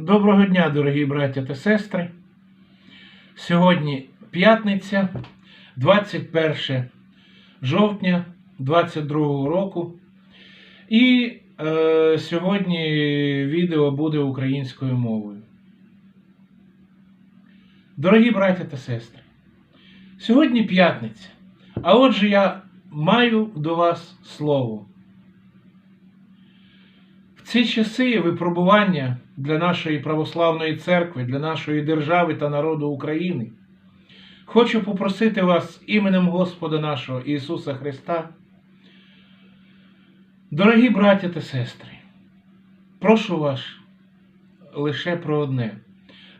Доброго дня, дорогі браття та сестри. Сьогодні п'ятниця, 21 жовтня 22 року. І е, сьогодні відео буде українською мовою. Дорогі браття та сестри, сьогодні п'ятниця. А отже, я маю до вас слово. В ці часи випробування для нашої православної церкви, для нашої держави та народу України, хочу попросити вас іменем Господа нашого Ісуса Христа. Дорогі браття та сестри, прошу вас лише про одне.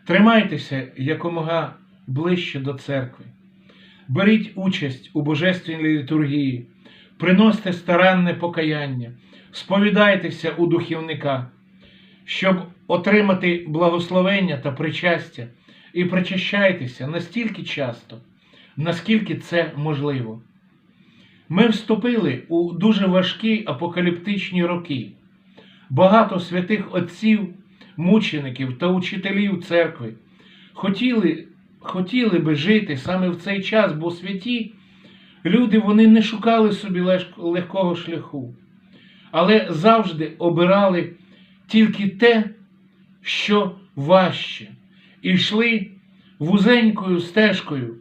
Тримайтеся якомога ближче до церкви. Беріть участь у божественній літургії, приносьте старанне покаяння, сповідайтеся у духівника, щоб отримати благословення та причастя, і причащайтеся настільки часто, наскільки це можливо. Ми вступили у дуже важкі апокаліптичні роки. Багато святих отців, мучеників та учителів церкви хотіли, хотіли би жити саме в цей час, бо святі люди вони не шукали собі легкого шляху, але завжди обирали тільки те, що важче, і йшли вузенькою стежкою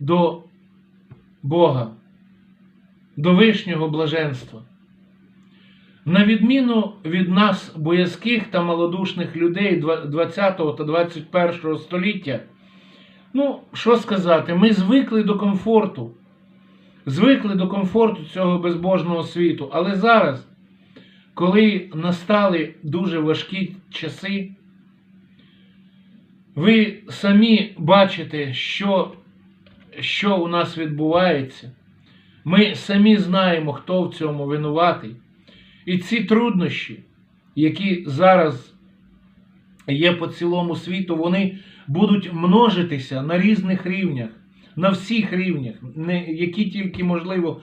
до Бога до вишнього блаженства. На відміну від нас, боязких та малодушних людей 20 та 21 століття, ну, що сказати, ми звикли до комфорту, звикли до комфорту цього безбожного світу. Але зараз, коли настали дуже важкі часи, ви самі бачите, що, що у нас відбувається. Ми самі знаємо, хто в цьому винуватий. І ці труднощі, які зараз є по цілому світу, вони будуть множитися на різних рівнях, на всіх рівнях, які тільки можливо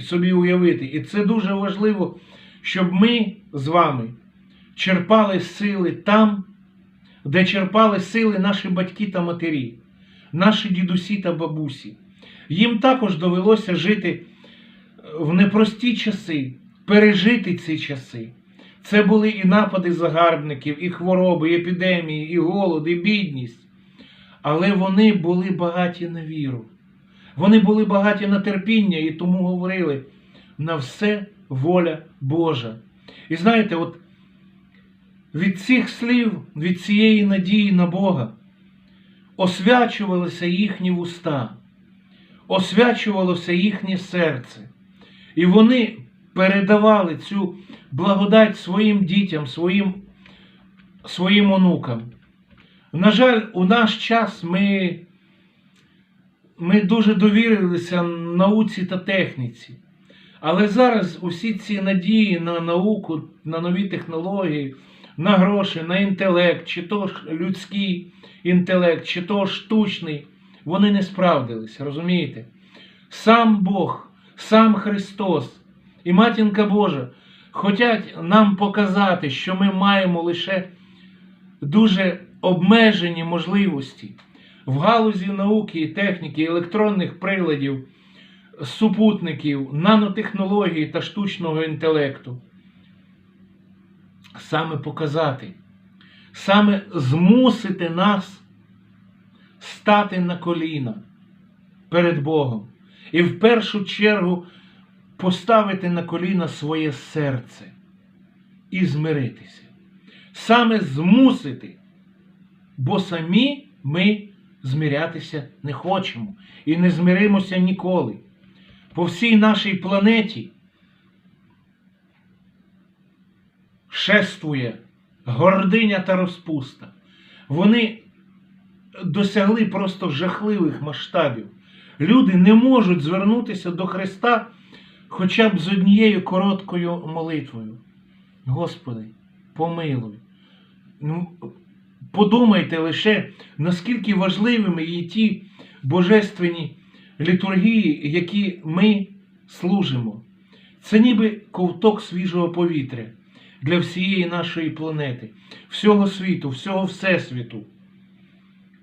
собі уявити. І це дуже важливо, щоб ми з вами черпали сили там, де черпали сили наші батьки та матері, наші дідусі та бабусі. Їм також довелося жити в непрості часи, пережити ці часи. Це були і напади загарбників, і хвороби, і епідемії, і голод, і бідність. Але вони були багаті на віру. Вони були багаті на терпіння і тому говорили на все воля Божа. І знаєте, от від цих слів, від цієї надії на Бога освячувалися їхні вуста освячувалося їхнє серце. І вони передавали цю благодать своїм дітям, своїм, своїм онукам. На жаль, у наш час ми, ми дуже довірилися науці та техніці. Але зараз усі ці надії на науку, на нові технології, на гроші, на інтелект, чи то людський інтелект, чи то штучний, вони не справдились, розумієте? Сам Бог, сам Христос і Матінка Божа хочуть нам показати, що ми маємо лише дуже обмежені можливості в галузі науки, і техніки, електронних приладів, супутників, нанотехнологій та штучного інтелекту. Саме показати, саме змусити нас стати на коліна перед Богом і в першу чергу поставити на коліна своє серце і змиритися. Саме змусити, бо самі ми змирятися не хочемо і не змиримося ніколи. По всій нашій планеті шествує гординя та розпуста. Вони досягли просто жахливих масштабів. Люди не можуть звернутися до Христа хоча б з однією короткою молитвою. Господи, помилуй. Ну, подумайте лише, наскільки важливими є ті божественні літургії, які ми служимо. Це ніби ковток свіжого повітря. для всієї нашої планети, всього світу, всього Всесвіту.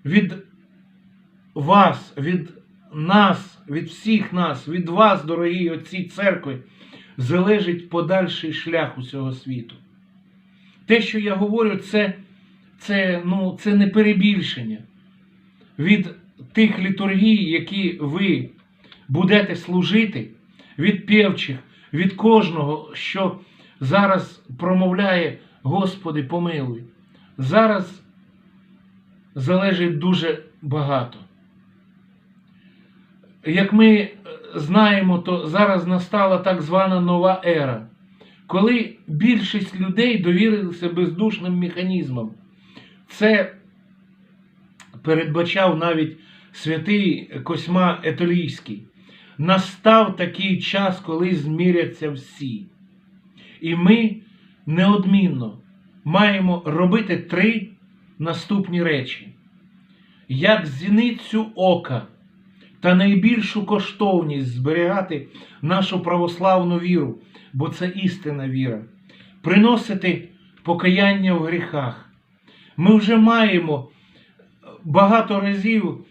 Від вас, від нас, від всіх нас, від вас, дорогі отці церкви, залежить подальший шлях усього світу. Те, що я говорю, це, це, ну, це не перебільшення. Від тих літургій, які ви будете служити, від певчих, від кожного, що зараз промовляє Господи, помилуй. Зараз залежить дуже багато. Як ми знаємо, то зараз настала так звана нова ера, коли більшість людей довірилися бездушним механізмам. Це передбачав навіть святий Косьма Етолійський. Настав такий час, коли зміряться всі. І ми неодмінно маємо робити три наступні речі. Як зіницю ока та найбільшу коштовність зберігати нашу православну віру, бо це істинна віра, приносити покаяння в гріхах. Ми вже маємо багато разів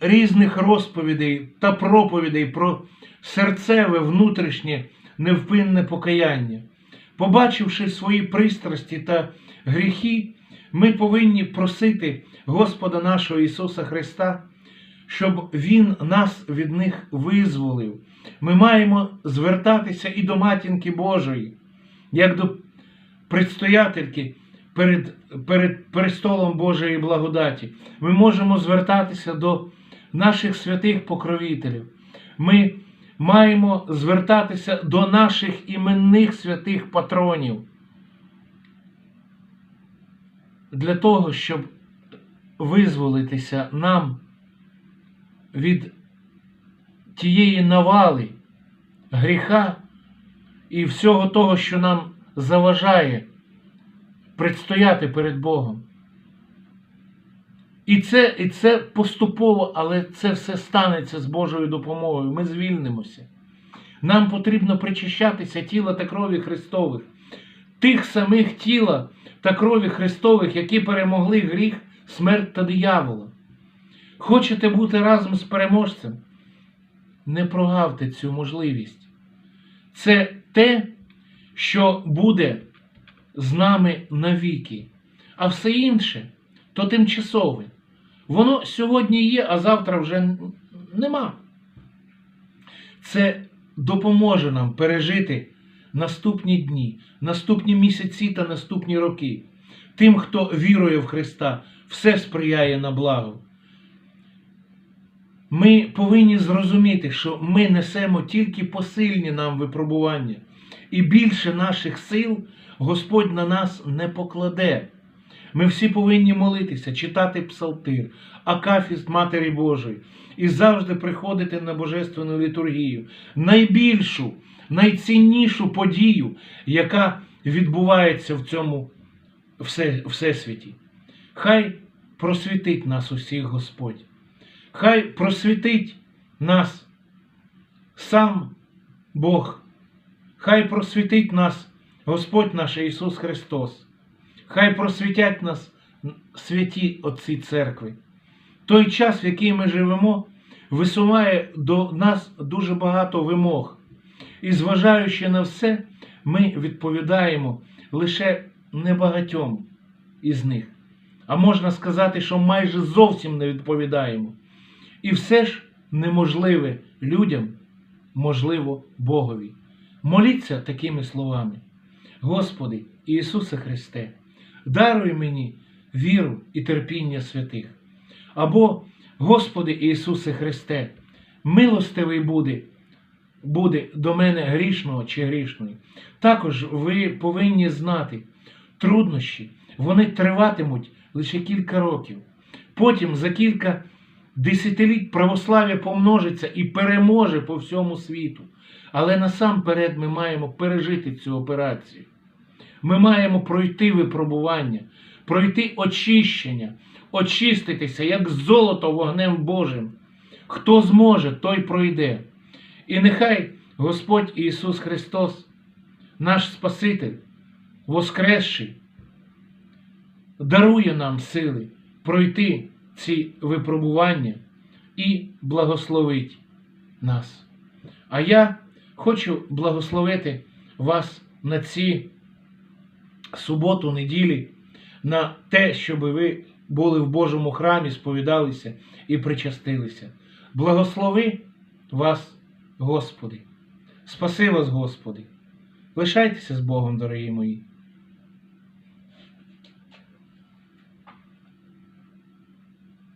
різних розповідей та проповідей про серцеве внутрішнє невпинне покаяння. Побачивши свої пристрасті та гріхи, ми повинні просити Господа нашого Ісуса Христа, щоб Він нас від них визволив. Ми маємо звертатися і до матінки Божої, як до предстоятельки перед, перед престолом Божої благодаті. Ми можемо звертатися до наших святих покровителів. Ми маємо звертатися до наших іменних святих патронів для того, щоб визволитися нам від тієї навали, гріха і всього того, що нам заважає предстояти перед Богом. І це, і це поступово, але це все станеться з Божою допомогою. Ми звільнимося. Нам потрібно причащатися тіла та крові Христових, тих самих тіла та крові Христових, які перемогли гріх, смерть та диявола. Хочете бути разом з переможцем? Не прогавте цю можливість. Це те, що буде з нами навіки, а все інше то тимчасове. Воно сьогодні є, а завтра вже нема. Це допоможе нам пережити наступні дні, наступні місяці та наступні роки. Тим, хто вірує в Христа, все сприяє на благо. Ми повинні зрозуміти, що ми несемо тільки посильні нам випробування, і більше наших сил Господь на нас не покладе. Ми всі повинні молитися, читати псалтир, акафіст Матері Божої і завжди приходити на Божественну літургію, найбільшу, найціннішу подію, яка відбувається в цьому все, всесвіті. Хай просвітить нас усіх Господь. Хай просвітить нас сам Бог. Хай просвітить нас Господь наш Ісус Христос. Хай просвітять нас святі Отці Церкви. Той час, в який ми живемо, висуває до нас дуже багато вимог. І, зважаючи на все, ми відповідаємо лише небагатьом із них. А можна сказати, що майже зовсім не відповідаємо. І все ж неможливе людям, можливо, Богові. Моліться такими словами. Господи Ісусе Христе, даруй мені віру і терпіння святих. Або, Господи Ісусе Христе, милостивий буде, буде до мене грішного чи грішної. Також ви повинні знати, труднощі, вони триватимуть лише кілька років. Потім за кілька десятиліть православ'я помножиться і переможе по всьому світу. Але насамперед ми маємо пережити цю операцію. Ми маємо пройти випробування, пройти очищення, очиститися, як золото вогнем Божим. Хто зможе, той пройде. І нехай Господь Ісус Христос наш Спаситель, Воскресший, дарує нам сили пройти ці випробування і благословить нас. А я хочу благословити вас на ці суботу, неділі, на те, щоб ви були в Божому храмі, сповідалися і причастилися. Благослови вас, Господи. Спаси вас, Господи. Лишайтеся з Богом, дорогі мої.